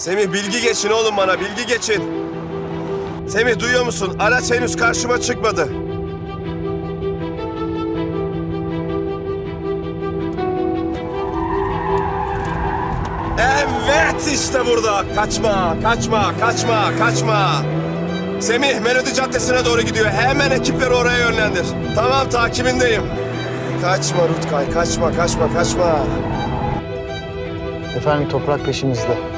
Semih bilgi geçin oğlum bana bilgi geçin. Semih duyuyor musun? Araç henüz karşıma çıkmadı. Evet işte burada. Kaçma, kaçma, kaçma, kaçma. Semih Melodi Caddesi'ne doğru gidiyor. Hemen ekipleri oraya yönlendir. Tamam takibindeyim. Kaçma Rutkay, kaçma, kaçma, kaçma. Efendim toprak peşimizde.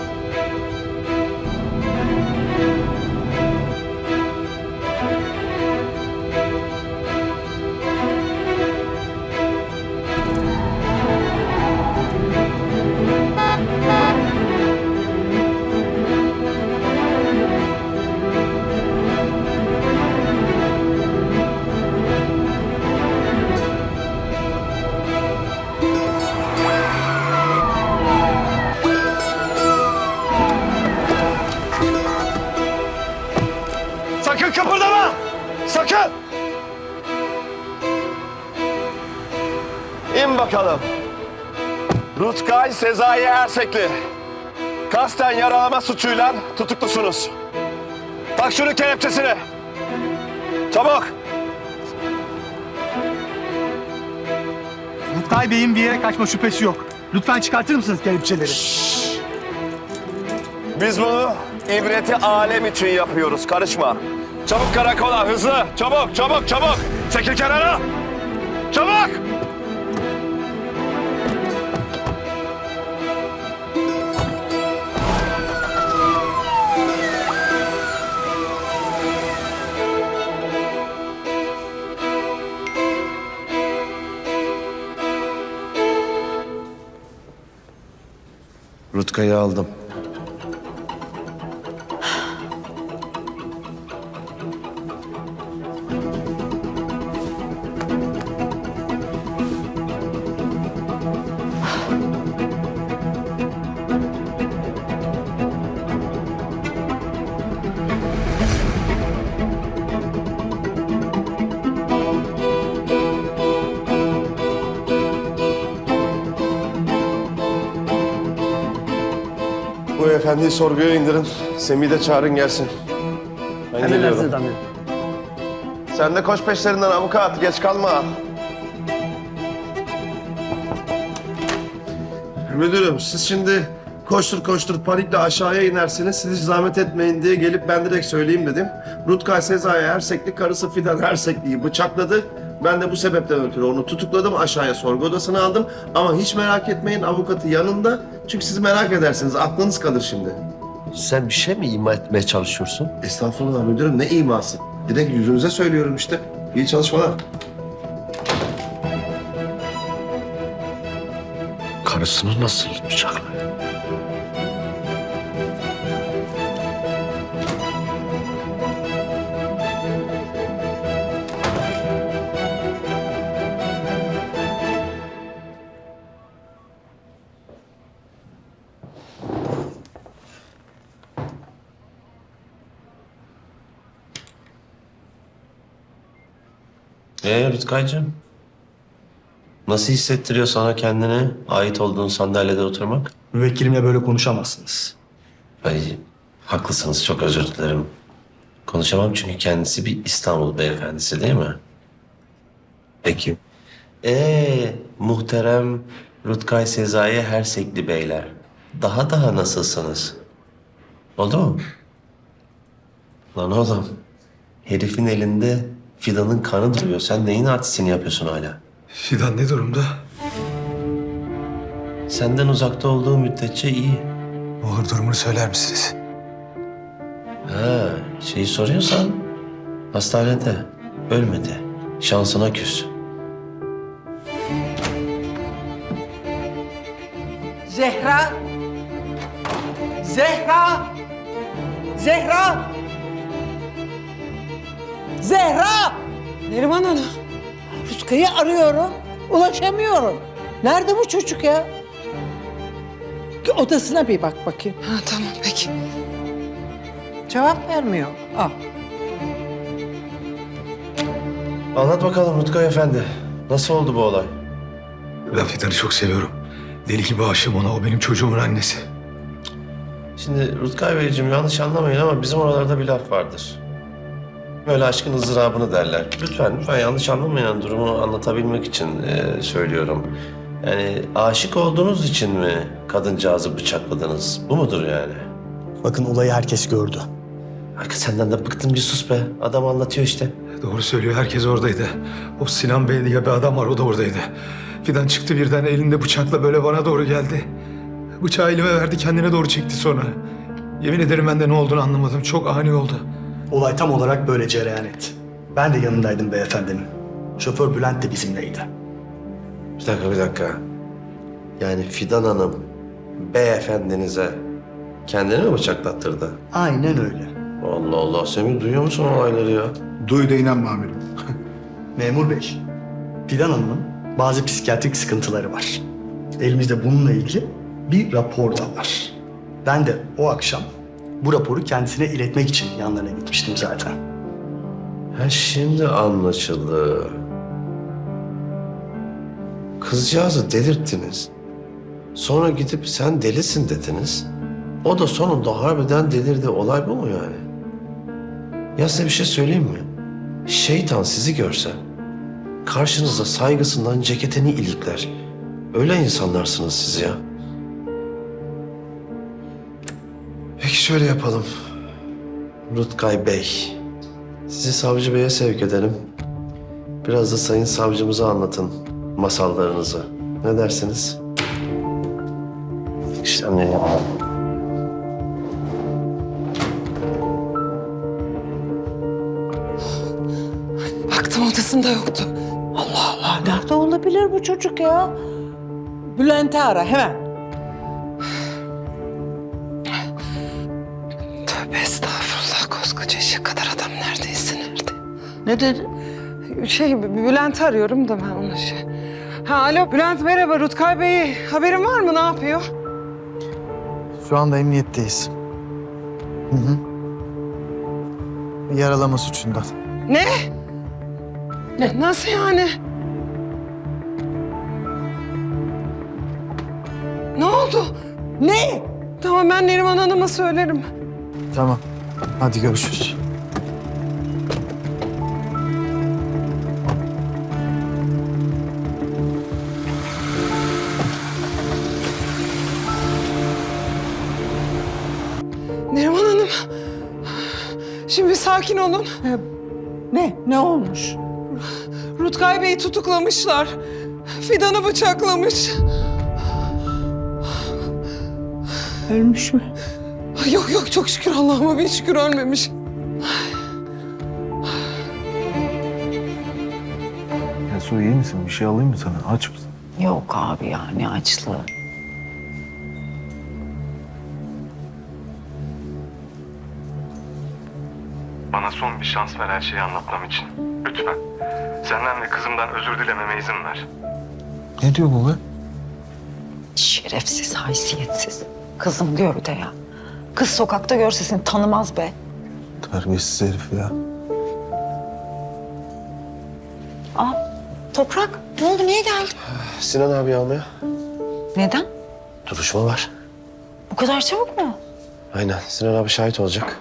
Sezai Ersekli. Kasten yaralama suçuyla tutuklusunuz. Tak şunu kelepçesini. Çabuk. Rutkay Bey'in bir yere kaçma şüphesi yok. Lütfen çıkartır mısınız kelepçeleri? Biz bunu ibreti alem için yapıyoruz. Karışma. Çabuk karakola hızlı. Çabuk çabuk çabuk. Çekil kenara. Çabuk. Rutkay'ı aldım. Sorguya indirin. Semih'i de çağırın gelsin. Ben geliyorum. amirim. Sen de koş peşlerinden avukat. Geç kalma. Müdürüm siz şimdi koştur koştur panikle aşağıya inersiniz. Siz hiç zahmet etmeyin diye gelip ben direkt söyleyeyim dedim. Rutkay Sezai Ersekli karısı Fidan Ersekli'yi bıçakladı. Ben de bu sebepten ötürü onu tutukladım. Aşağıya sorgu odasına aldım. Ama hiç merak etmeyin avukatı yanında. Çünkü siz merak edersiniz. Aklınız kalır şimdi. Sen bir şey mi ima etmeye çalışıyorsun? Estağfurullah müdürüm ne iması. Direkt yüzünüze söylüyorum işte. İyi çalışmalar. Karısını nasıl bıçakladı? Ee Rutkay'cığım? Nasıl hissettiriyor sana kendini ait olduğun sandalyede oturmak? Müvekkilimle böyle konuşamazsınız. Ay haklısınız çok özür dilerim. Konuşamam çünkü kendisi bir İstanbul beyefendisi değil mi? Peki. Ee muhterem Rutkay Sezai Hersekli beyler. Daha daha nasılsınız? Oldu mu? Lan oğlum herifin elinde Fidan'ın kanı duruyor. Sen neyin artistini yapıyorsun hala? Fidan ne durumda? Senden uzakta olduğu müddetçe iyi. Olur durumunu söyler misiniz? Ha, şeyi soruyorsan hastanede ölmedi. Şansına küs. Zehra! Zehra! Zehra! Zehra! Neriman Hanım. Rutkay'ı arıyorum. Ulaşamıyorum. Nerede bu çocuk ya? Odasına bir bak bakayım. Ha tamam peki. Cevap vermiyor. Al. Anlat bakalım Rutkay Efendi. Nasıl oldu bu olay? Ben Fidan'ı çok seviyorum. Deli gibi aşığım ona. O benim çocuğumun annesi. Şimdi Rutkay Beyciğim yanlış anlamayın ama bizim oralarda bir laf vardır. Böyle aşkın ızdırabını derler. Lütfen, lütfen yanlış anlamayın. Yani durumu anlatabilmek için e, söylüyorum. Yani aşık olduğunuz için mi kadıncağızı bıçakladınız? Bu mudur yani? Bakın olayı herkes gördü. Arka senden de bıktım bir sus be. Adam anlatıyor işte. Doğru söylüyor. Herkes oradaydı. O Sinan Bey diye bir adam var. O da oradaydı. Fidan çıktı birden elinde bıçakla böyle bana doğru geldi. Bıçağı elime verdi kendine doğru çekti sonra. Yemin ederim ben de ne olduğunu anlamadım. Çok ani oldu. Olay tam olarak böyle cereyan etti. Ben de yanındaydım beyefendinin. Şoför Bülent de bizimleydi. Bir dakika, bir dakika. Yani Fidan Hanım beyefendinize kendini mi bıçaklattırdı? Aynen öyle. Allah Allah. Semih duyuyor musun olayları ya? Duydu inanma amirim. Memur Bey, Fidan Hanım'ın bazı psikiyatrik sıkıntıları var. Elimizde bununla ilgili bir rapor da var. Ben de o akşam bu raporu kendisine iletmek için yanlarına gitmiştim zaten. Ha şimdi anlaşıldı. Kızcağızı delirttiniz. Sonra gidip sen delisin dediniz. O da sonunda harbiden delirdi. Olay bu mu yani? Ya size bir şey söyleyeyim mi? Şeytan sizi görse karşınızda saygısından ceketini ilikler. Öyle insanlarsınız siz ya. Şöyle yapalım. Rutkay Bey, sizi savcı beye sevk edelim. Biraz da sayın savcımıza anlatın masallarınızı. Ne dersiniz? İşte ne Baktım odasında yoktu. Allah Allah nerede olabilir bu çocuk ya? Bülent'i ara hemen. Ne dedi? Şey Bülent'i arıyorum da ben onu şey. Ha alo Bülent merhaba Rutkay Bey haberin var mı ne yapıyor? Şu anda emniyetteyiz. Hı hı. Yaralama suçundan. Ne? Ne? Nasıl yani? Ne oldu? Ne? Tamam ben Neriman Hanım'a söylerim. Tamam. Hadi görüşürüz. Sakin olun. Ne? Ne olmuş? Rutkay Bey'i tutuklamışlar. Fidan'ı bıçaklamış. Ölmüş mü? Ay, Yok yok çok şükür Allah'ıma bir şükür ölmemiş. Ya Su iyi misin? Bir şey alayım mı sana? Aç mısın? Yok abi ya ne açlığı. Bir şans ver her şeyi anlatmam için. Lütfen. Senden ve kızımdan özür dilememe izin ver. Ne diyor bu be? Şerefsiz, haysiyetsiz. Kızım gör de ya. Kız sokakta görse seni tanımaz be. Terbiyesiz herif ya. Aa, Toprak ne oldu niye geldin? Sinan abi almaya. Neden? Duruşma var. Bu kadar çabuk mu? Aynen. Sinan abi şahit olacak.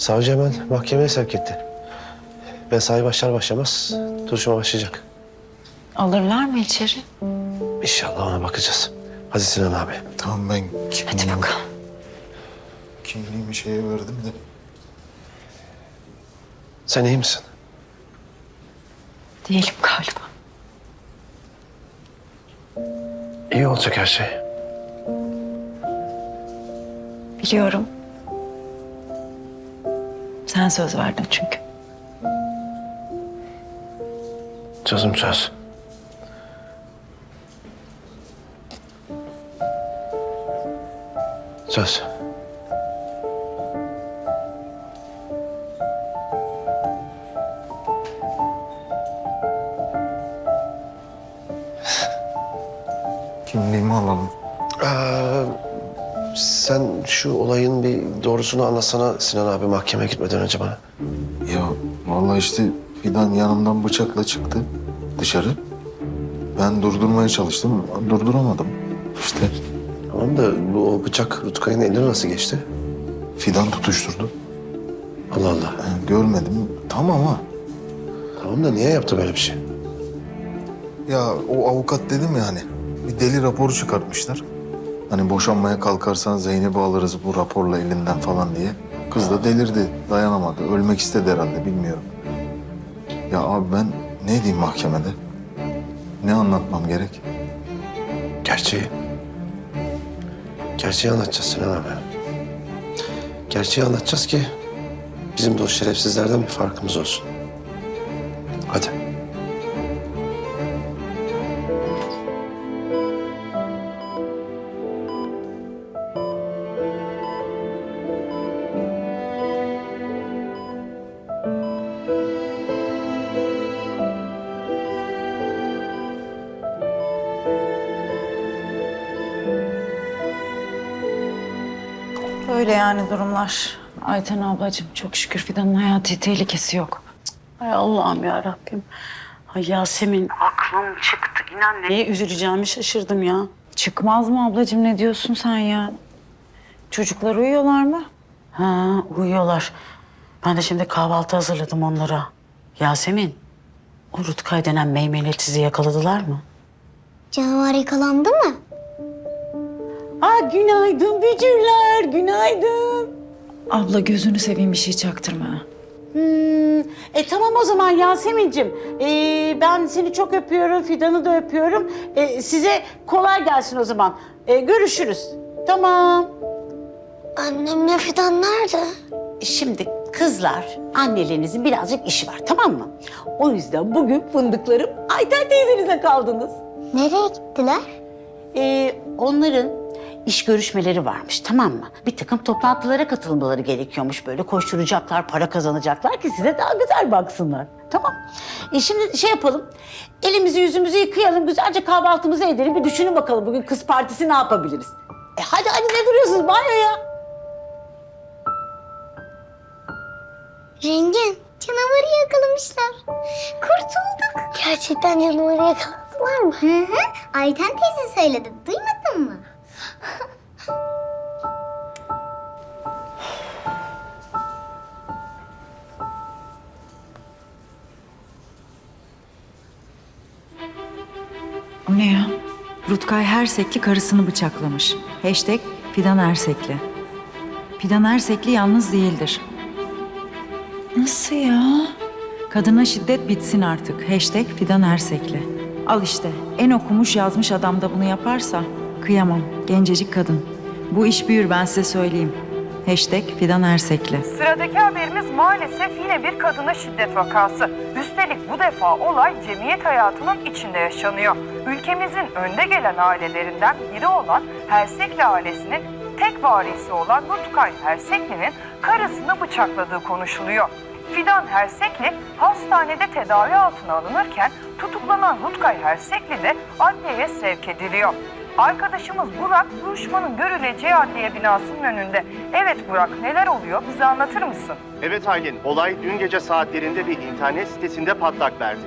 Savcı hemen mahkemeye sevk etti. Mesai başlar başlamaz duruşma başlayacak. Alırlar mı içeri? İnşallah ona bakacağız. Hadi Sinan abi. Tamam ben Hadi kimliğimi, bakalım. kimliğimi şeye verdim de. Sen iyi misin? Değilim galiba. İyi olacak her şey. Biliyorum. Sen söz verdin çünkü. Sözüm söz. Söz. Kimliğimi alalım. Şu olayın bir doğrusunu anlatsana Sinan abi mahkemeye gitmeden önce bana. Ya vallahi işte Fidan yanımdan bıçakla çıktı dışarı. Ben durdurmaya çalıştım. Durduramadım. İşte Tamam da bu o bıçak Rutkay'ın eline nasıl geçti? Fidan tutuşturdu. Allah Allah. Ben görmedim. Tamam ama Tamam da niye yaptı böyle bir şey? ya o avukat dedim ya hani bir deli raporu çıkartmışlar. Hani boşanmaya kalkarsan Zeynep'i alırız bu raporla elinden falan diye. Kız da delirdi, dayanamadı. Ölmek istedi herhalde bilmiyorum. Ya abi ben ne diyeyim mahkemede? Ne anlatmam gerek? Gerçeği. Gerçeği anlatacağız Sinan abi. Gerçeği anlatacağız ki bizim de o şerefsizlerden bir farkımız olsun. Hadi. Öyle yani durumlar. Ayten ablacığım çok şükür Fidan'ın hayati tehlikesi yok. Ay Allah'ım ya Rabbim. Ay Yasemin aklım çıktı. İnan neye üzüleceğimi şaşırdım ya. Çıkmaz mı ablacığım ne diyorsun sen ya? Çocuklar uyuyorlar mı? Ha uyuyorlar. Ben de şimdi kahvaltı hazırladım onlara. Yasemin, o Rutkay denen meymenet sizi yakaladılar mı? Canavar yakalandı mı? Günaydın bücürler, günaydın. Abla gözünü seveyim bir şey çaktırma. Hmm, e tamam o zaman Yasemin'cim. Ee, ben seni çok öpüyorum, Fidan'ı da öpüyorum. Ee, size kolay gelsin o zaman. Ee, görüşürüz. Tamam. Annemle Fidan nerede? Şimdi kızlar, annelerinizin birazcık işi var tamam mı? O yüzden bugün fındıklarım Ayten teyzenize kaldınız. Nereye gittiler? Ee, onların iş görüşmeleri varmış tamam mı? Bir takım toplantılara katılmaları gerekiyormuş. Böyle koşturacaklar, para kazanacaklar ki size daha güzel baksınlar. Tamam. E şimdi şey yapalım. Elimizi yüzümüzü yıkayalım. Güzelce kahvaltımızı edelim. Bir düşünün bakalım bugün kız partisi ne yapabiliriz? E hadi hadi ne duruyorsunuz banyoya? Rengin, canavarı yakalamışlar. Kurtulduk. Gerçekten canavarı yakaladılar mı? Hı hı. Ayten teyze söyledi. Duymadın mı? O ne ya? Rutkay Hersekli karısını bıçaklamış. Hashtag Fidan Ersekli. Fidan Ersekli yalnız değildir. Nasıl ya? Kadına şiddet bitsin artık. Hashtag Fidan Ersekli. Al işte en okumuş yazmış adam da bunu yaparsa kıyamam gencecik kadın. Bu iş büyür ben size söyleyeyim. Hashtag Fidan Ersekli. Sıradaki haberimiz maalesef yine bir kadına şiddet vakası. Üstelik bu defa olay cemiyet hayatının içinde yaşanıyor. Ülkemizin önde gelen ailelerinden biri olan Hersekli ailesinin tek varisi olan Rutkay Hersekli'nin karısını bıçakladığı konuşuluyor. Fidan Hersekli hastanede tedavi altına alınırken tutuklanan Rutkay Hersekli de adliyeye sevk ediliyor. Arkadaşımız Burak duruşmanın görüleceği adliye binasının önünde. Evet Burak neler oluyor bize anlatır mısın? Evet Aylin, olay dün gece saatlerinde bir internet sitesinde patlak verdi.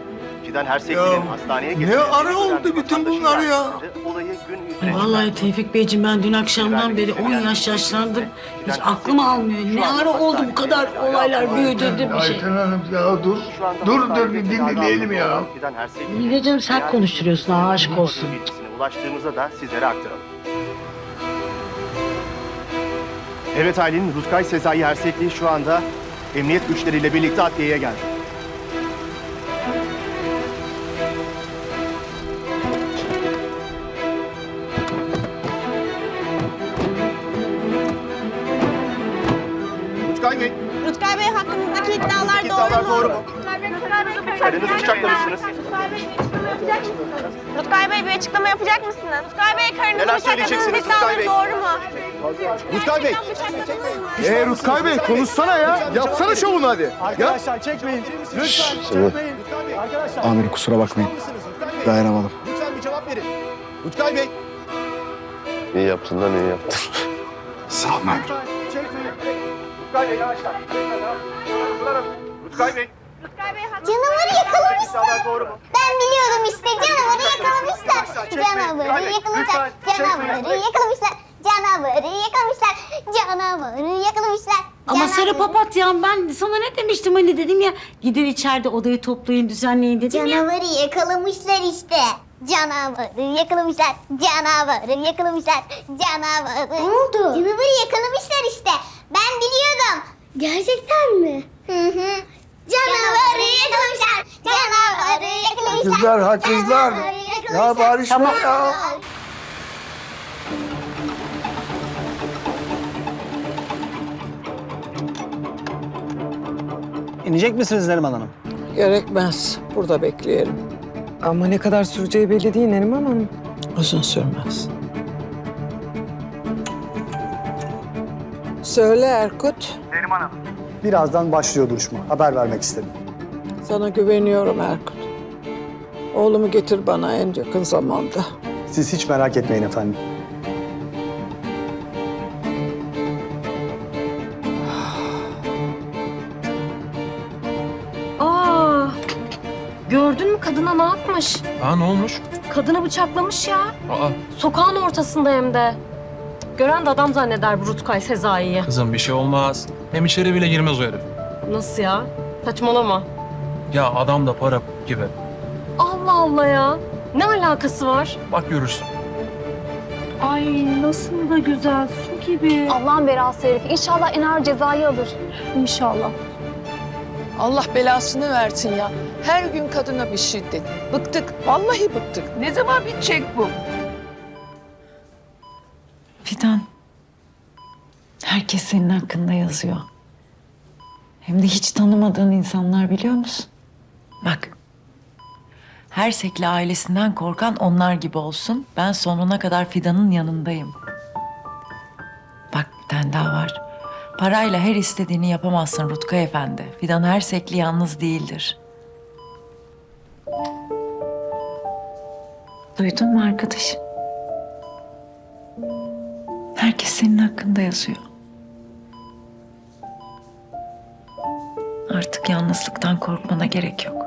Fidan Hersekli'nin hastaneye ne ara oldu bütün bunlar ya? Olayı gün yüzüne Vallahi Tevfik Beyciğim ben dün akşamdan beri 10 yaş yaşlandım. Hiç aklım almıyor. Ne ara oldu bu kadar olaylar büyüdü değil mi şey? Hanım ya dur. Dur dur bir dinleyelim ya. Fidan. Niye canım sen konuşturuyorsun ha aşk olsun. bilgisine ulaştığımızda da sizlere aktaralım. Evet Aylin, Rutkay Sezai Hersekli şu anda emniyet güçleriyle birlikte adliyeye geldi. Rutkay Bey, Rutkay Bey hakkınızdaki iddialar iddialar doğru mu? Karınızı bıçaklamışsınız. Rutkay Bey bir açıklama yapacak mısınız? Rutkay Bey karınızı Neler söyleyeceksiniz Rutkay Bey? doğru mu? Rutkay Bey, Ee Rutkay Bey konuşsana ya. Yapsana şovunu hadi. Arkadaşlar çekmeyin. Lütfen çekmeyin. Arkadaşlar. Amirim kusura bakmayın. Dayanamadım. lütfen bir cevap verin. Rutkay Bey. İyi yaptın lan iyi yaptın. Sağ ol amirim. Çekmeyin. Rutkay Bey yavaşlar. Rutkay Bey. Canavarı yakalamışlar. İddialar doğru mu? Ben biliyordum işte canavarı yakalamışlar. Canavarı yakalamışlar. Canavarı yakalamışlar. Canavarı yakalamışlar. Canavarı yakalamışlar. Ama Sarı Papatya'm ben sana ne demiştim hani dedim ya. Gidin içeride odayı toplayın düzenleyin dedim ya. Canavarı yakalamışlar işte. Canavarı yakalamışlar. Canavarı yakalamışlar. Canavarı. Ne oldu? Canavarı yakalamışlar işte. Ben biliyordum. Gerçekten mi? Hı hı. Canavarı yakalamışlar. Canavarı yakalamışlar. Kızlar, ha kızlar. Canavarı Ya yakalamışlar. barışma ya. İnecek misiniz Neriman Hanım? Gerekmez. Burada bekleyelim. Ama ne kadar süreceği belli değil Neriman Hanım. Uzun sürmez. Söyle Erkut. Birazdan başlıyor duruşma. Haber vermek istedim. Sana güveniyorum Erkut. Oğlumu getir bana en yakın zamanda. Siz hiç merak etmeyin efendim. Aa, gördün mü kadına ne yapmış? Aa ne olmuş? Kadını bıçaklamış ya. Aa Sokağın ortasında hem de. Gören de adam zanneder bu Rutkay Sezai'yi. kızım bir şey olmaz. Hem içeri bile girmez o herif. Nasıl ya? Saçmalama. Ya adam da para gibi. Allah Allah ya. Ne alakası var? Bak görürsün. Ay nasıl da güzel, su gibi. Allah'ın belası herif. İnşallah en ağır cezayı alır. İnşallah. Allah belasını versin ya. Her gün kadına bir şiddet. Bıktık. Vallahi bıktık. Ne zaman bitecek bu? Fidan. Herkes senin hakkında yazıyor. Hem de hiç tanımadığın insanlar biliyor musun? Bak. Hersekli ailesinden korkan onlar gibi olsun. Ben sonuna kadar Fidan'ın yanındayım. Bak bir tane daha var. Parayla her istediğini yapamazsın Rutka Efendi. Fidan Hersekli yalnız değildir. Duydun mu arkadaş? Herkes senin hakkında yazıyor. Artık yalnızlıktan korkmana gerek yok.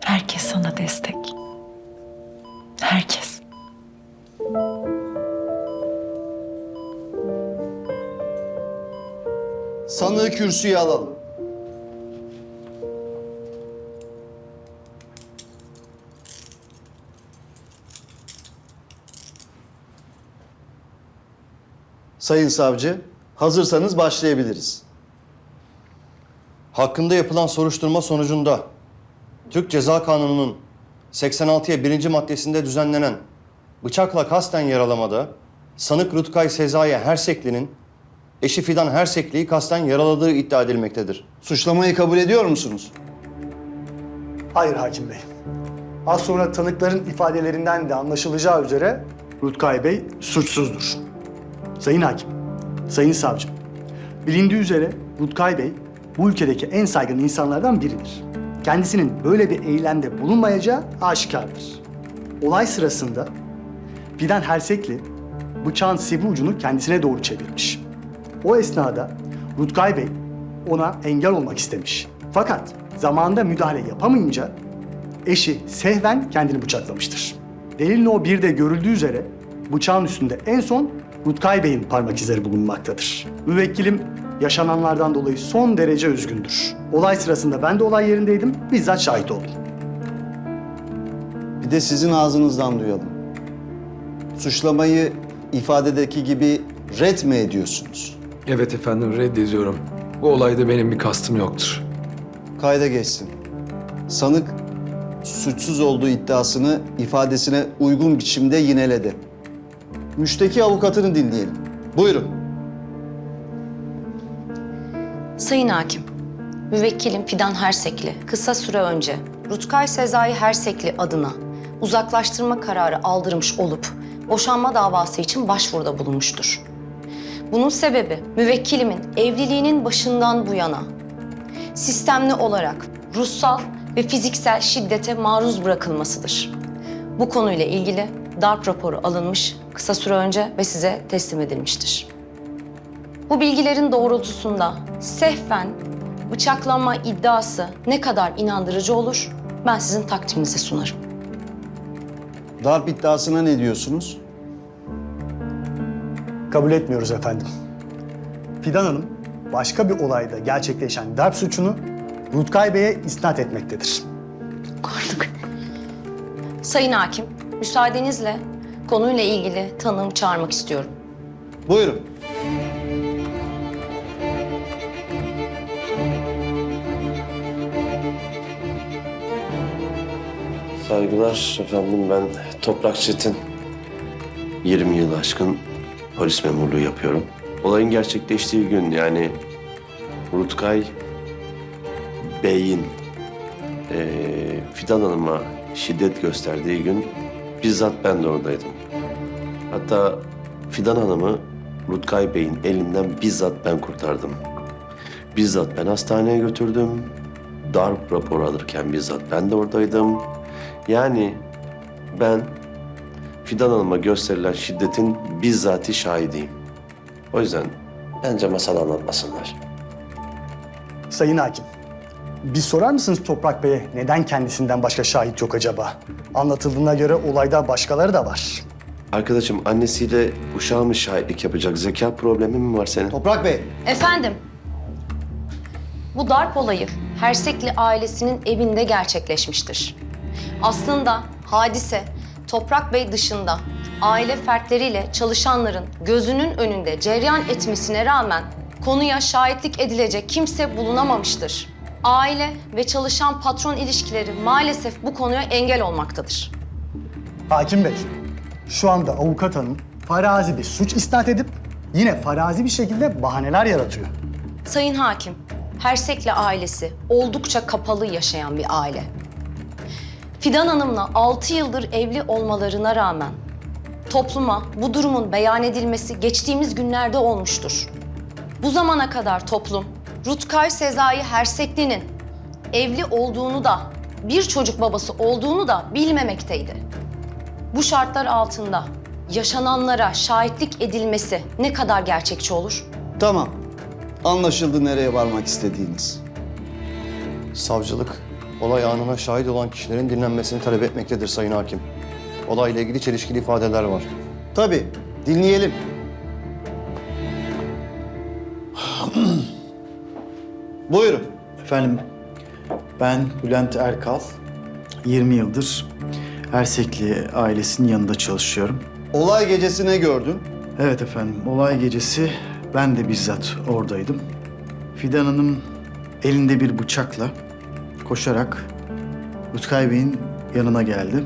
Herkes sana destek. Herkes. Sanığı kürsüye alalım. Sayın savcı, hazırsanız başlayabiliriz. Hakkında yapılan soruşturma sonucunda Türk Ceza Kanunu'nun 86'ya birinci maddesinde düzenlenen bıçakla kasten yaralamada sanık Rutkay Sezai Hersekli'nin eşi Fidan Hersekli'yi kasten yaraladığı iddia edilmektedir. Suçlamayı kabul ediyor musunuz? Hayır hakim bey. Az sonra tanıkların ifadelerinden de anlaşılacağı üzere Rutkay Bey suçsuzdur. Sayın hakim, sayın savcım. Bilindiği üzere Rutkay Bey bu ülkedeki en saygın insanlardan biridir. Kendisinin böyle bir eylemde bulunmayacağı aşikardır. Olay sırasında Fidan Hersekli bıçağın sivri ucunu kendisine doğru çevirmiş. O esnada Rutkay Bey ona engel olmak istemiş. Fakat zamanında müdahale yapamayınca eşi sehven kendini bıçaklamıştır. Delilin o bir de görüldüğü üzere bıçağın üstünde en son Rutkay Bey'in parmak izleri bulunmaktadır. Müvekkilim yaşananlardan dolayı son derece üzgündür. Olay sırasında ben de olay yerindeydim, bizzat şahit oldum. Bir de sizin ağzınızdan duyalım. Suçlamayı ifadedeki gibi red mi ediyorsunuz? Evet efendim reddediyorum. Bu olayda benim bir kastım yoktur. Kayda geçsin. Sanık suçsuz olduğu iddiasını ifadesine uygun biçimde yineledi. Müşteki avukatını dinleyelim. Buyurun. Sayın Hakim, müvekkilim Fidan Hersekli kısa süre önce Rutkay Sezai Hersekli adına uzaklaştırma kararı aldırmış olup boşanma davası için başvuruda bulunmuştur. Bunun sebebi müvekkilimin evliliğinin başından bu yana sistemli olarak ruhsal ve fiziksel şiddete maruz bırakılmasıdır. Bu konuyla ilgili darp raporu alınmış kısa süre önce ve size teslim edilmiştir. Bu bilgilerin doğrultusunda sehven bıçaklama iddiası ne kadar inandırıcı olur ben sizin takdirinize sunarım. Darp iddiasına ne diyorsunuz? Kabul etmiyoruz efendim. Fidan Hanım başka bir olayda gerçekleşen darp suçunu Rutkay Bey'e isnat etmektedir. Artık. Sayın Hakim, müsaadenizle konuyla ilgili tanığım çağırmak istiyorum. Buyurun. Saygılar efendim ben Toprak Çetin. 20 yıl aşkın polis memurluğu yapıyorum. Olayın gerçekleştiği gün yani Rutkay Bey'in eee Fidan Hanım'a şiddet gösterdiği gün bizzat ben de oradaydım. Hatta Fidan Hanım'ı Rutkay Bey'in elinden bizzat ben kurtardım. Bizzat ben hastaneye götürdüm. Darp raporu alırken bizzat ben de oradaydım. Yani ben Fidan Hanım'a gösterilen şiddetin bizzati şahidiyim. O yüzden bence masal anlatmasınlar. Sayın Hakim, bir sorar mısınız Toprak Bey'e neden kendisinden başka şahit yok acaba? Anlatıldığına göre olayda başkaları da var. Arkadaşım annesiyle uşağı mı şahitlik yapacak? Zeka problemi mi var senin? Toprak Bey, Efendim, bu darp olayı Hersekli ailesinin evinde gerçekleşmiştir. Aslında hadise Toprak Bey dışında aile fertleriyle çalışanların gözünün önünde cereyan etmesine rağmen konuya şahitlik edilecek kimse bulunamamıştır. Aile ve çalışan patron ilişkileri maalesef bu konuya engel olmaktadır. Hakim Bey, şu anda avukat hanım farazi bir suç isnat edip yine farazi bir şekilde bahaneler yaratıyor. Sayın Hakim, Hersekli ailesi oldukça kapalı yaşayan bir aile. Fidan Hanım'la 6 yıldır evli olmalarına rağmen topluma bu durumun beyan edilmesi geçtiğimiz günlerde olmuştur. Bu zamana kadar toplum Rutkay Sezai Hersekli'nin evli olduğunu da bir çocuk babası olduğunu da bilmemekteydi. Bu şartlar altında yaşananlara şahitlik edilmesi ne kadar gerçekçi olur? tamam. Anlaşıldı nereye varmak istediğiniz. Savcılık olay anına şahit olan kişilerin dinlenmesini talep etmektedir Sayın Hakim. Olayla ilgili çelişkili ifadeler var. Tabii, dinleyelim. Buyurun. Efendim, ben Bülent Erkal. 20 yıldır Ersekli ailesinin yanında çalışıyorum. Olay gecesi ne gördün? Evet efendim, olay gecesi ben de bizzat oradaydım. Fidan Hanım elinde bir bıçakla koşarak Utkay Bey'in yanına geldi.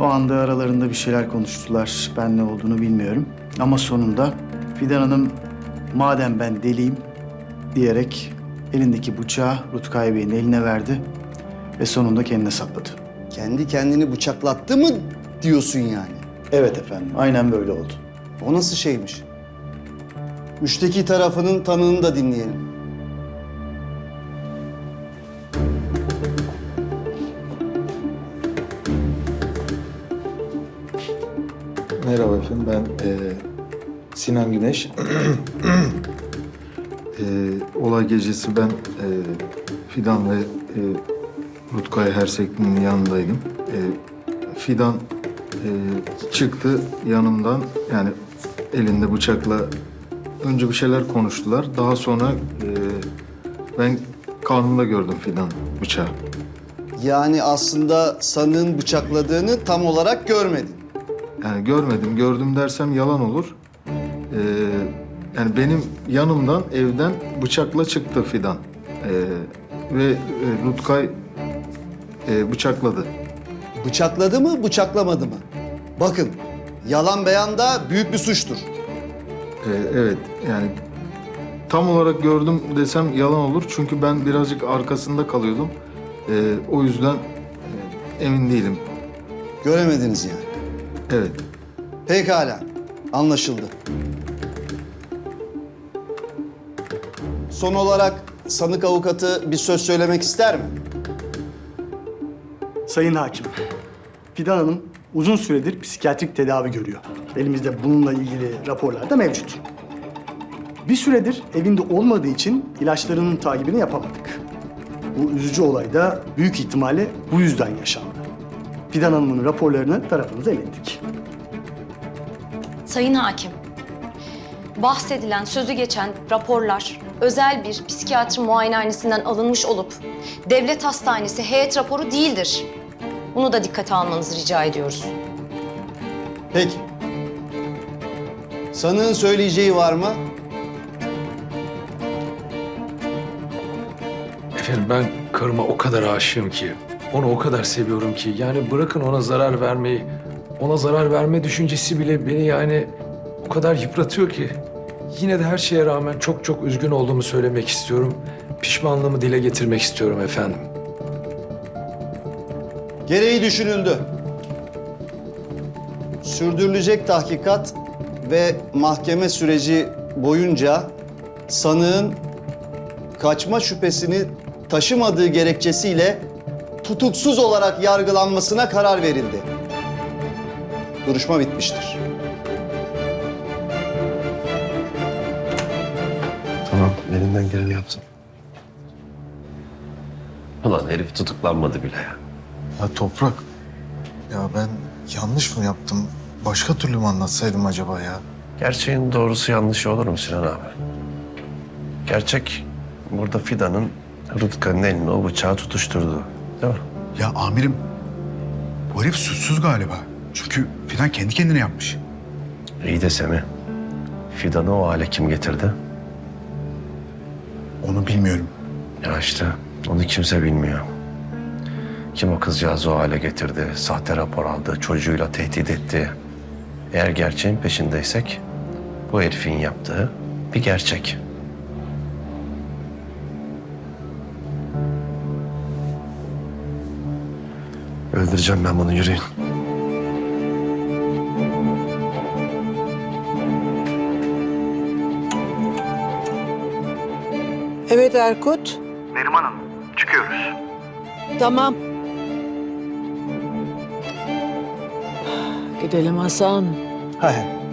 O anda aralarında bir şeyler konuştular. Ben ne olduğunu bilmiyorum. Ama sonunda Fidan Hanım madem ben deliyim diyerek elindeki bıçağı Rutkay Bey'in eline verdi ve sonunda kendine sapladı. Kendi kendini bıçaklattı mı diyorsun yani? Evet efendim, aynen böyle oldu. O nasıl şeymiş? Müşteki tarafının tanığını da dinleyelim. Merhaba efendim ben eee, Sinan Güneş. Eee, olay gecesi ben eee, Fidan ve eee Rutkay Hersekli'nin yanındaydım. Eee, Fidan eee, çıktı yanımdan yani elinde bıçakla önce bir şeyler konuştular. Daha sonra eee, ben karnımda gördüm Fidan bıçağı. Yani aslında sanığın bıçakladığını tam olarak görmedin. Yani görmedim, gördüm dersem yalan olur. Ee, yani benim yanımdan evden bıçakla çıktı Fidan. Ee, ve e, Rutkay e, bıçakladı. Bıçakladı mı, bıçaklamadı mı? Bakın, yalan beyan da büyük bir suçtur. Ee, evet, yani tam olarak gördüm desem yalan olur. Çünkü ben birazcık arkasında kalıyordum. Ee, o yüzden e, emin değilim. Göremediniz yani. Evet. Pekala, anlaşıldı. Son olarak sanık avukatı bir söz söylemek ister mi? Sayın Hakim, Fidan Hanım uzun süredir psikiyatrik tedavi görüyor. Elimizde bununla ilgili raporlar da mevcut. Bir süredir evinde olmadığı için ilaçlarının takibini yapamadık. Bu üzücü olay da büyük ihtimalle bu yüzden yaşandı. Fidan Hanım'ın raporlarını tarafınıza ilettik. Sayın Hakim, bahsedilen, sözü geçen raporlar özel bir psikiyatri muayenehanesinden alınmış olup devlet hastanesi heyet raporu değildir. Bunu da dikkate almanızı rica ediyoruz. Peki. Sanığın söyleyeceği var mı? Efendim ben karıma o kadar aşığım ki, onu o kadar seviyorum ki. Yani bırakın ona zarar vermeyi, ona zarar verme düşüncesi bile beni yani o kadar yıpratıyor ki. Yine de her şeye rağmen çok çok üzgün olduğumu söylemek istiyorum. Pişmanlığımı dile getirmek istiyorum efendim. Gereği düşünüldü. Sürdürülecek tahkikat ve mahkeme süreci boyunca sanığın kaçma şüphesini taşımadığı gerekçesiyle tutuksuz olarak yargılanmasına karar verildi. Duruşma bitmiştir. Elinden geleni yaptım. Ulan herif tutuklanmadı bile ya. Ya Toprak, ya ben yanlış mı yaptım? Başka türlü mü anlatsaydım acaba ya? Gerçeğin doğrusu yanlışı olur mu Sinan abi? Gerçek burada Fidan'ın Rutka'nın eline o bıçağı tutuşturduğu. Değil mi? Ya amirim, bu herif suçsuz galiba. Çünkü Fidan kendi kendine yapmış. İyi de Semih. Fidan'ı o hale kim getirdi? Onu bilmiyorum. Ya işte onu kimse bilmiyor. Kim o kızcağızı o hale getirdi, sahte rapor aldı, çocuğuyla tehdit etti. Eğer gerçeğin peşindeysek bu herifin yaptığı bir gerçek. Öldüreceğim ben bunu yürüyün. Evet Erkut. Neriman Hanım, çıkıyoruz. Tamam. Gidelim Hasan. Hay hay.